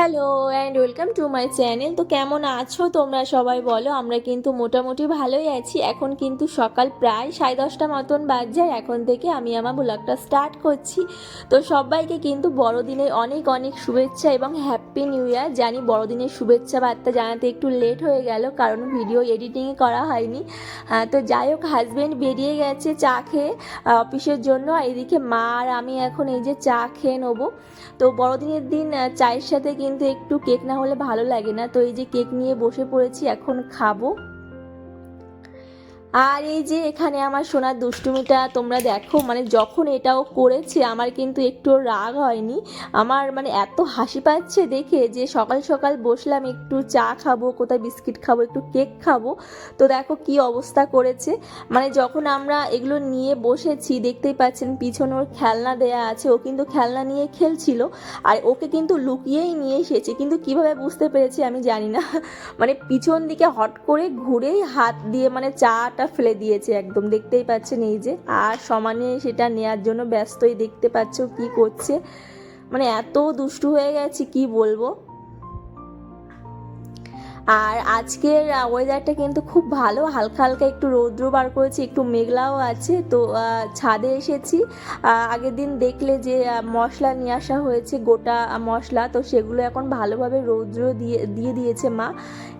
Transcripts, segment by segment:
Hello and welcome to my channel তো কেমন আছো তোমরা সবাই বলো? আমরা কিন্তু মোটামুটি ভালোই আছি। এখন কিন্তু সকাল প্রায় সাড়ে দশটা মতন বাজছে। আর এখন থেকে আমি আমার ব্লগটা স্টার্ট করছি। তো সবাইকে কিন্তু বড়দিনের অনেক অনেক শুভেচ্ছা এবং হ্যাপি নিউ ইয়ার জানি বড়দিনের শুভেচ্ছা বার্তা জানাতে একটু লেট হয়ে গেল, কারণ ভিডিও এডিটিংয়ে করা হয়নি। তো যাই হোক হাজব্যান্ড বেরিয়ে গেছে চা খেয়ে অফিসের জন্য। এদিকে মা আর আমি এখন এই যে চা খেয়ে নেব। তো বড়দিনের দিন চায়ের সাথে কিন্তু একটু কেক না হলে ভালো লাগে না। তো এই যে কেক নিয়ে বসে পড়েছি, এখন খাব। আর এই যে এখানে আমার সোনার দুষ্টুমিটা, তোমরা দেখো মানে যখন এটাও করেছে, আমার কিন্তু একটু রাগ হয়নি। আমার মানে এত হাসি পাচ্ছে দেখে যে সকাল সকাল বসলাম, একটু চা খাব, কোথায় বিস্কিট খাব, একটু কেক খাব। তো দেখো কি অবস্থা করেছে। মানে যখন আমরা এগুলো নিয়ে বসেছি, দেখতেই পাচ্ছেন পিছনে ওর খেলনা দেয়া আছে, ও কিন্তু খেলনা নিয়ে খেলছিল, আর ওকে কিন্তু লুকিয়েই নিয়ে এসেছে। কিন্তু কীভাবে বুঝতে পেরেছি আমি জানি না। মানে পিছন দিকে হট করে ঘুরেই হাত দিয়ে মানে চাটা ফেলে দিয়েছে একদম। দেখতেই পাচ্ছেন এই যে। আর সমানে সেটা নেয়ার জন্য ব্যস্তই দেখতে পাচ্ছ কি করছে। মানে এত দুষ্টু হয়ে গেছে, কি বলব? আর আজকের ওয়েদারটা কিন্তু খুব ভালো। হালকা হালকা একটু রৌদ্র বার করেছে, একটু মেঘলাও আছে। তো ছাদে এসেছি। আগের দিন দেখলে যে মশলা নিয়ে আসা হয়েছে, গোটা মশলা। তো সেগুলো এখন ভালোভাবে রৌদ্র দিয়ে দিয়ে দিয়েছে মা।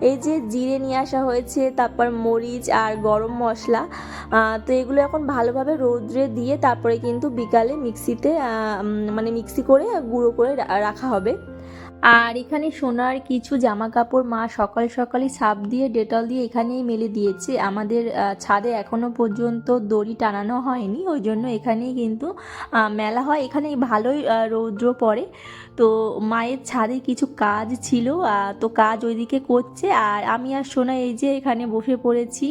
এই যে জিরে নিয়ে আসা হয়েছে, তারপর মরিচ আর গরম মশলা। তো এগুলো এখন ভালোভাবে রৌদ্রে দিয়ে তারপরে কিন্তু বিকালে মিক্সিতে মানে মিক্সি করে, গুঁড়ো করে রাখা হবে। আর এখানে সোনার কিছু জামা কাপড় মা সকাল সকালই সাপ দিয়ে, ডেটল দিয়ে এখানেই মেলে দিয়েছে। আমাদের ছাদে এখনও পর্যন্ত দড়ি টানানো হয়নি ওই জন্য এখানেই কিন্তু মেলা হয়। এখানে ভালোই রৌদ্র পড়ে। তো মায়ের ছাদে কিছু কাজ ছিল তো কাজ ওইদিকে করছে। আর আমি আর সোনা এই যে এখানে বসে পড়েছি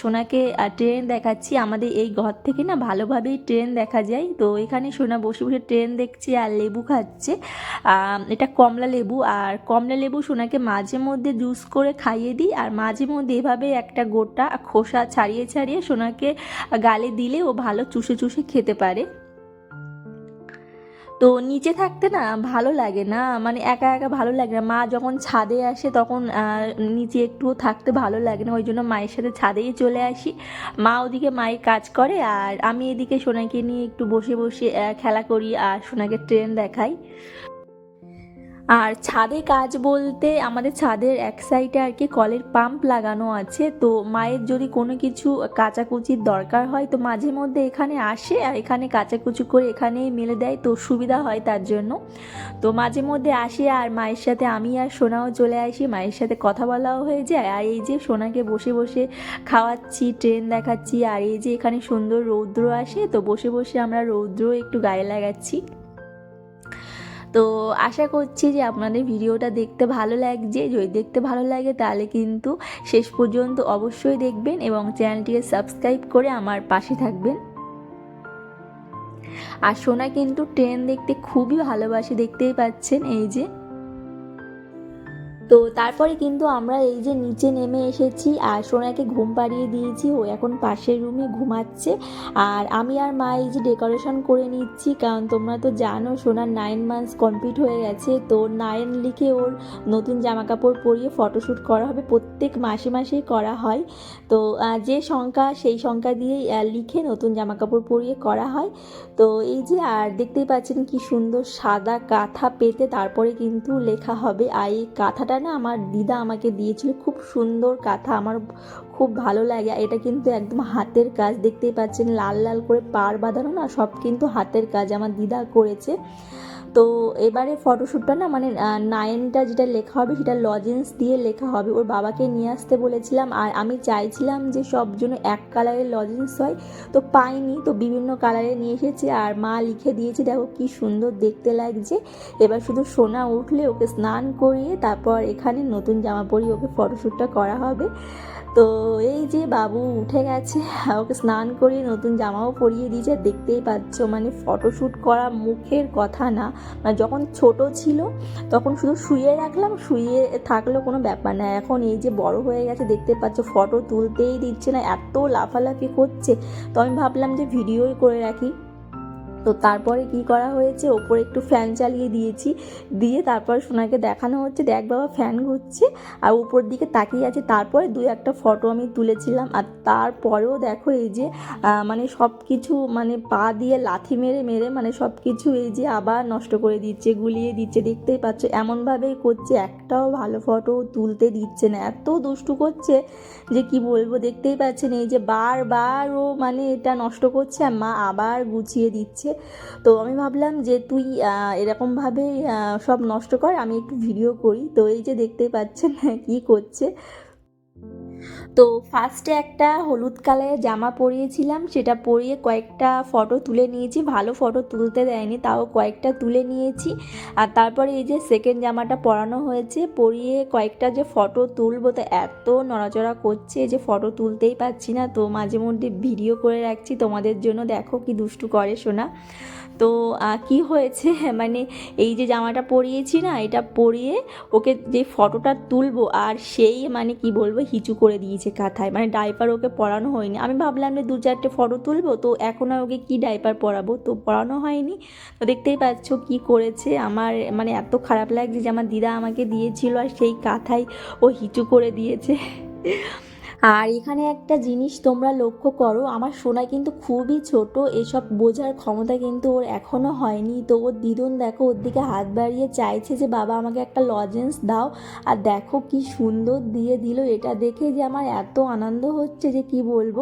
সোনাকে ট্রেন দেখাচ্ছি। আমাদের এই ঘর থেকে না ভালোভাবেই ট্রেন দেখা যায়। তো এখানে সোনা বসে বসে ট্রেন দেখছে আর লেবু খাচ্ছে। এটা এটা কমলা লেবু আর কমলা লেবু সোনাকে মাঝে মধ্যে জুস করে খাইয়ে দিই আর মাঝে মধ্যে এভাবে একটা গোটা খোসা ছাড়িয়ে ছাড়িয়ে সোনাকে গালে দিলে ও ভালো চুষে চুষে খেতে পারে। তো নিচে থাকতে না ভালো লাগে না মানে একা একা ভালো লাগে না। মা যখন ছাদে আসে তখন নিচে একটুও থাকতে ভালো লাগে না। ওই জন্য মায়ের সাথে ছাদেই চলে আসি। মা ওদিকে মায়ের কাজ করে আর আমি এদিকে সোনাকে নিয়ে একটু বসে বসে খেলা করি আর সোনাকে ট্রেন দেখাই। আর ছাদে কাজ বলতে আমাদের ছাদের এক সাইডে আর কি কলের পাম্প লাগানো আছে। তো মায়ের যদি কোনো কিছু কাচাকুচির দরকার হয়, তো মাঝে মধ্যে এখানে আসে আর এখানে কাচাকুচি করে এখানেই মেলে দেয়। তো সুবিধা হয় তার জন্য। তো মাঝে মধ্যে আসে আর মায়ের সাথে আমি আর সোনাও চলে আসি। মায়ের সাথে কথা বলাও হয়ে যায়। আর এই যে সোনাকে বসে বসে খাওয়াচ্ছি ট্রেন দেখাচ্ছি। আর এই যে এখানে সুন্দর রৌদ্র আসে, তো বসে বসে আমরা রৌদ্র একটু গায়ে লাগাচ্ছি। তো আশা করছি যে আপনাদের ভিডিওটা দেখতে ভালো লাগছে। যদি দেখতে ভালো লাগে তাহলে কিন্তু শেষ পর্যন্ত অবশ্যই দেখবেন এবং চ্যানেলটিকে সাবস্ক্রাইব করে আমার পাশে থাকবেন। আর সোনা কিন্তু ট্রেন দেখতে খুবই ভালোবাসে, দেখতেই পাচ্ছেন, এই যে। তো তারপরে কিন্তু আমরা এই যে নিচে নেমে এসেছি আর সোনাকে ঘুম পাড়িয়ে দিয়েছি, ও এখন পাশের রুমে ঘুমাচ্ছে। আর আমি আর মা এই যে ডেকোরেশন করে নিচ্ছি, কারণ তোমরা তো জানো সোনার নাইন মান্থস কমপ্লিট হয়ে গেছে, তো নাইন লিখে ওর নতুন জামা কাপড় পরিয়ে ফটোশ্যুট করা হবে, প্রত্যেক মাসে মাসেই করা হয়। তো যে সংখ্যা সেই সংখ্যা দিয়েই লিখে নতুন জামা কাপড় পরিয়ে করা হয়। তো এই যে, আর দেখতেই পাচ্ছেন কি সুন্দর সাদা কাঁথা পেতে তারপরে কিন্তু লেখা হবে, আর এই কাঁথাটা না আমার দিদা আমাকে দিয়েছিল। খুব সুন্দর কাঁথা, আমার খুব ভালো লাগে। এটা কিন্তু একদম হাতের কাজ, দেখতেই পাচ্ছেন। লাল লাল করে পাড় বাঁধানো না, সব কিন্তু হাতের কাজ। আমার দিদা করেছে। তো এবারে ফটোশ্যুটটা না মানে নাইনটা যেটা লেখা হবে সেটা লজেন্স দিয়ে লেখা হবে। ওর বাবাকে নিয়ে আসতে বলেছিলাম। আর আমি চাইছিলাম যে সব জন্য এক কালারের লজেন্স হয়। তো পাইনি, তো বিভিন্ন কালারে নিয়ে এসেছে। আর মা লিখে দিয়েছে, দেখো কি সুন্দর দেখতে লাগছে। এবার শুধু সোনা উঠলে ওকে স্নান করিয়ে তারপর এখানে নতুন জামা পরিয়ে ওকে ফটোশ্যুটটা করা হবে। তো এই যে বাবু উঠে গেছে, ওকে স্নান করিয়ে নতুন জামাও পরিয়ে দিয়েছে। দেখতেই পাচ্ছ মানে ফটোশ্যুট করা মুখের কথা না। মানে যখন ছোট ছিল, তখন শুধু শুয়ে রাখলাম, শুয়ে থাকলেও কোনো ব্যাপার না। এখন এই যে বড় হয়ে গেছে, দেখতে পাচ্ছ, ফটো তুলতেই দিচ্ছে না, এত লাফালাফি করছে। তো আমি ভাবলাম যে ভিডিওই করে রাখি। তো তারপরে কি করা হয়েছে? ওপরে একটু ফ্যান চালিয়ে দিয়েছি। দিয়ে তারপর সোনাকে দেখানো হচ্ছে। দেখ বাবা ফ্যান ঘুরছে আর উপর দিকে তাকিয়ে আছে। তারপরে দু একটা ফটো আমি তুলেছিলাম। আর তারপরেও দেখো এই যে মানে সব কিছু মানে পা দিয়ে লাথি মেরে মেরে মানে সব কিছু এই যে আবার নষ্ট করে দিচ্ছে, গুলিয়ে দিচ্ছে। দেখতেই পাচ্ছ এমনভাবেই করছে। একটাও ভালো ফটো তুলতে দিচ্ছে না। এত দুষ্টু করছে যে কি বলব? দেখতেই পাচ্ছেন এই যে বারবার ও মানে এটা নষ্ট করছে আর মা আবার গুছিয়ে দিচ্ছে। তো আমি ভাবলাম যে তুই এরকমভাবে সব নষ্ট কর, আমি একটু ভিডিও করি। তো এই যে দেখতে পাচ্ছেন, কি করছে। তো ফার্স্টে একটা হলুদ কালারের জামা পরিয়েছিলাম, সেটা পরিয়ে কয়েকটা ফটো তুলে নিয়েছি। ভালো ফটো তুলতে দেয়নি, তাও কয়েকটা তুলে নিয়েছি। আর তারপরে এই যে সেকেন্ড জামাটা পরানো হয়েছে, পরিয়ে কয়েকটা যে ফটো তুলবো, তো এত নড়াচড়া করছে যে ফটো তুলতেই পারছি না। তো মাঝে মধ্যে ভিডিও করে রাখছি, তোমাদের জন্য দেখো কি দুষ্টু করে শোনা তো কি হয়েছে? মানে এই যে জামাটা পরিয়েছি না, এটা পরিয়ে ওকে যে ফটোটা তুলবো আর সেই মানে কি বলব, হিচু করে দিয়েছে কাঁথায়। মানে ডাইপার ওকে পরানো হয়নি। আমি ভাবলাম যে দু চারটে ফটো তুলবো, তো এখন আর ওকে কী ডাইপার পরাবো? তো পরানো হয়নি। তো দেখতেই পাচ্ছ কি করেছে। আমার মানে এত খারাপ লাগছে যে আমার দিদা আমাকে দিয়েছিল আর সেই কাঁথায় ও হিচু করে দিয়েছে। আর এখানে একটা জিনিস তোমরা লক্ষ্য করো, আমার সোনা কিন্তু খুবই ছোট, এসব বোঝার ক্ষমতা কিন্তু ওর এখনও হয়নি। তো ওর দিদন দেখো, ওর দিকে হাত বাড়িয়ে চাইছে যে, বাবা, আমাকে একটা লজেন্স দাও। আর দেখো কি সুন্দর দিয়ে দিল, এটা দেখে যে আমার এত আনন্দ হচ্ছে যে কি বলব,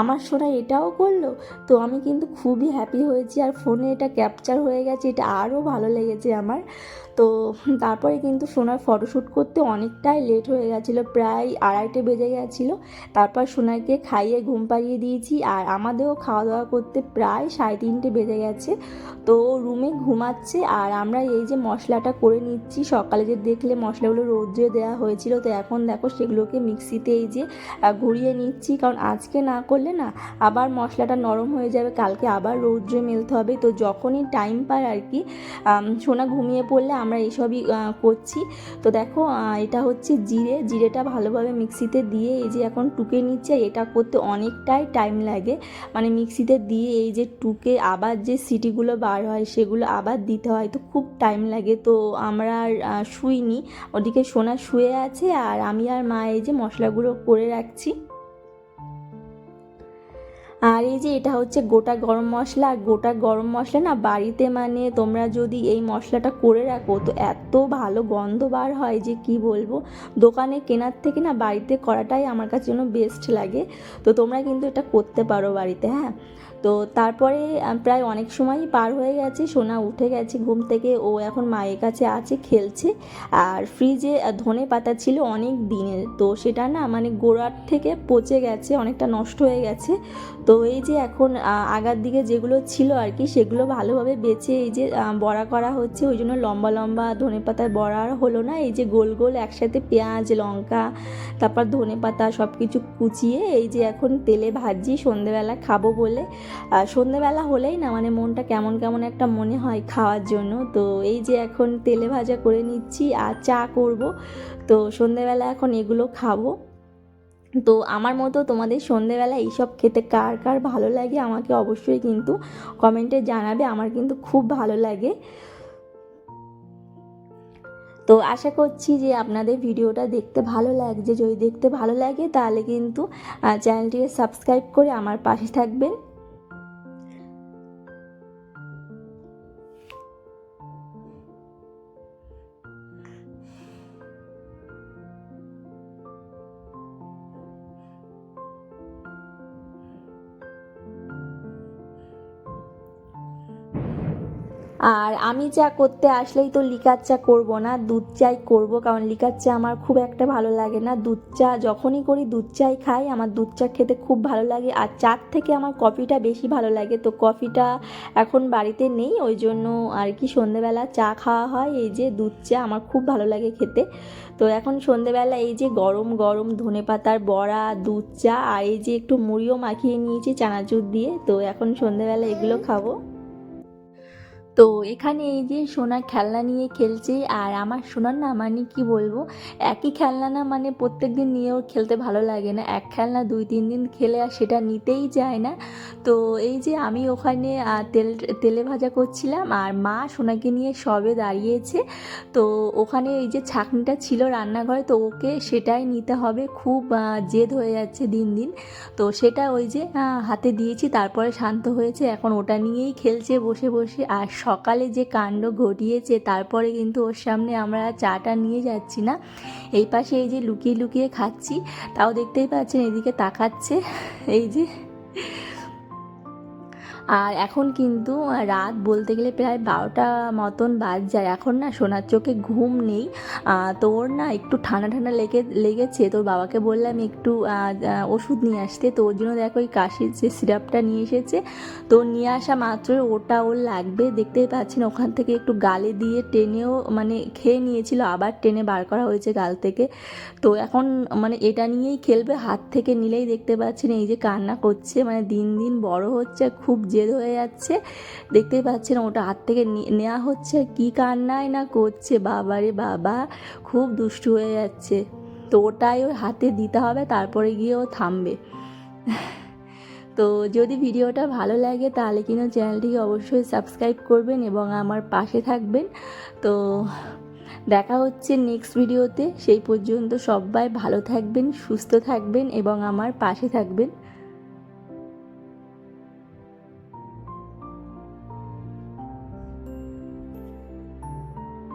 আমার সোনা এটাও করল। তো আমি কিন্তু খুবই হ্যাপি হয়েছি আর ফোনে এটা ক্যাপচার হয়ে গেছে, এটা আরও ভালো লেগেছে আমার। তো তারপরে কিন্তু সোনার ফটোশ্যুট করতে অনেকটাই লেট হয়ে গেছিল, প্রায় আড়াইটে বেজে গেছিল। তারপর সোনাকে খাইয়ে ঘুম পাড়িয়ে দিয়েছি আর আমাদেরও খাওয়া দাওয়া করতে প্রায় সাড়ে তিনটে বেজে গেছে। তো রুমে ঘুমাচ্ছে আর আমরা এই যে মশলাটা করে নিচ্ছি, সকালে যে দেখলে মশলাগুলো রৌদ্রে দেওয়া হয়েছিল, তো এখন দেখো সেগুলোকে মিক্সিতে এই যে ঘুরিয়ে নিচ্ছি। কারণ আজকে না করলে না আবার মশলাটা নরম হয়ে যাবে, কালকে আবার রৌদ্রে মেলতে হবে। তো যখনই টাইম পায় আর কি সোনা ঘুমিয়ে পড়লে আমরা এইসবই করছি। তো দেখো এটা হচ্ছে জিরে। জিরেটা ভালোভাবে মিক্সিতে দিয়ে এই যে এখন টুকে নিচ্ছে এটা করতে অনেকটাই টাইম লাগে। মানে মিক্সিতে দিয়ে এই যে টুকে আবার যে সিটিগুলো বার হয় সেগুলো আবার দিতে হয়, তো খুব টাইম লাগে। তো আমরা আর শুইনি। ওদিকে সোনা শুয়ে আছে আর আমি আর মা এই যে মশলাগুলো করে রাখছি। আর এই যে এটা হচ্ছে গোটা গরম মশলা আর গোটা গরম মশলা না বাড়িতে মানে তোমরা যদি এই মশলাটা করে রাখো তো এত ভালো গন্ধ বার হয় যে কি বলব? দোকানে কেনার থেকে না বাড়িতে করাটাই আমার কাছে যেন বেস্ট লাগে। তো তোমরা কিন্তু এটা করতে পারো বাড়িতে হ্যাঁ? তো তারপরে প্রায় অনেক সময়ই পার হয়ে গেছে, সোনা উঠে গেছে ঘুম থেকে। ও এখন মায়ের কাছে আছে, খেলছে। আর ফ্রিজে ধনে পাতা ছিল অনেক দিনের। তো সেটা না মানে গোড়ার থেকে পচে গেছে, অনেকটা নষ্ট হয়ে গেছে। তো এই যে এখন আগার দিকে যেগুলো ছিল আর কি, সেগুলো ভালোভাবে বেছে এই যে বড়া করা হচ্ছে, ওই জন্য লম্বা লম্বা ধনে পাতার বড়া আর হলো না। এই যে গোল গোল একসাথে পেঁয়াজ, লঙ্কা, তারপর ধনে পাতা সব কিছু কুচিয়ে এই যে এখন তেলে ভাজি, সন্ধেবেলা খাব বলে সন্ধেবেলা হলেই না মানে মনটা কেমন কেমন একটা মনে হয় খাওয়ার জন্য। তো এই যে এখন তেলে ভাজা করে নিচ্ছি আর চা করব। তো সন্ধেবেলা এখন এগুলো খাব। তো আমার মতো তোমাদের সন্ধেবেলা এইসব খেতে কার কার ভালো লাগে আমাকে অবশ্যই কিন্তু কমেন্টে জানাবে, আমার কিন্তু খুব ভালো লাগে। তো আশা করছি যে আপনাদের ভিডিওটা দেখতে ভালো লাগছে। যদি দেখতে ভালো লাগে তাহলে কিন্তু চ্যানেলটিকে সাবস্ক্রাইব করে আমার পাশে থাকবেন। আর আমি চা করতে আসলেই তো লিকার চা করব না, দুধ চাই করব, কারণ লিকার চা আমার খুব একটা ভালো লাগে না। দুধ চা যখনই করি, দুধ চাই খাই, আমার দুধ চা খেতে খুব ভালো লাগে। আর চার থেকে আমার কফিটা বেশি ভালো লাগে, তো কফিটা এখন বাড়িতে নেই, ওই জন্য আর কি সন্ধেবেলা চা খাওয়া হয়। এই যে দুধ চা আমার খুব ভালো লাগে খেতে। তো এখন সন্ধেবেলা এই যে গরম গরম ধনে পাতার বড়া, দুধ চা, আর এই যে একটু মুড়িও মাখিয়ে নিয়েছি, চানাচুর দিয়ে, তো এখন সন্ধেবেলা এগুলো খাব। তো এখানে এই যে সোনার খেলনা নিয়ে খেলছে আর আমার সোনার না মানে কি বলব? একই খেলনা না মানে প্রত্যেক দিন নিয়ে নিয়েও খেলতে ভালো লাগে না। এক খেলনা দুই, তিন দিন খেলে আর সেটা নিতেই যায় না। তো এই যে আমি ওখানে তেল, তেলে ভাজা করছিলাম আর মা সোনাকে নিয়ে সবে দাঁড়িয়েছে। তো ওখানে এই যে ছাকনিটা ছিল রান্নাঘরে, তো ওকে সেটাই নিতে হবে। খুব জেদ হয়ে যাচ্ছে দিন দিন। তো সেটা ওই যে হাতে দিয়েছি, তারপরে শান্ত হয়েছে। এখন ওটা নিয়েই খেলছে বসে বসে। আর সকালে যে কাণ্ড ঘটিয়েছে, তারপরে কিন্তু ওর সামনে আমরা চাটা নিয়ে যাচ্ছি না। এই পাশে এই যে লুকিয়ে লুকিয়ে খাচ্ছি, তাও দেখতেই পাচ্ছেন, এদিকে তাকাচ্ছে। এই যে আর এখন কিন্তু রাত বলতে গেলে প্রায় বারোটা মতন বাজ যায় এখন না সোনার চোখে ঘুম নেই। আহ, তো ওর না একটু ঠান্ডা ঠান্ডা লেগে লেগেছে। তোর বাবাকে বললাম একটু ওষুধ নিয়ে আসতে। তো ওর জন্য দেখো ওই কাশির যে সিরাপটা নিয়ে এসেছে তো নিয়ে আসা মাত্র ওটা ওর লাগবে। দেখতেই পাচ্ছেন ওখান থেকে একটু গালে দিয়ে টেনেও মানে খেয়ে নিয়েছিল। আবার টেনে বার করা হয়েছে গাল থেকে। তো এখন মানে এটা নিয়েই খেলবে। হাত থেকে নিলেই দেখতে পাচ্ছেন এই যে কান্না করছে। মানে দিন দিন বড় হচ্ছে। খুব জেদ হয়ে যাচ্ছে। দেখতেই পাচ্ছেন ওটা হাত থেকে নেওয়া হচ্ছে। কি কান্নাই না করছে। বাবারে বাবা, খুব দুষ্টু হয়ে যাচ্ছে। তো ওটাই ওর হাতে দিতে হবে, তারপরে গিয়ে ও থামবে। তো যদি ভিডিওটা ভালো লাগে, তাহলে কিন্তু চ্যানেলটিকে অবশ্যই সাবস্ক্রাইব করবেন এবং আমার পাশে থাকবেন। তো দেখা হচ্ছে নেক্সট ভিডিওতে। সেই পর্যন্ত সবাই ভালো থাকবেন, সুস্থ থাকবেন এবং আমার পাশে থাকবেন।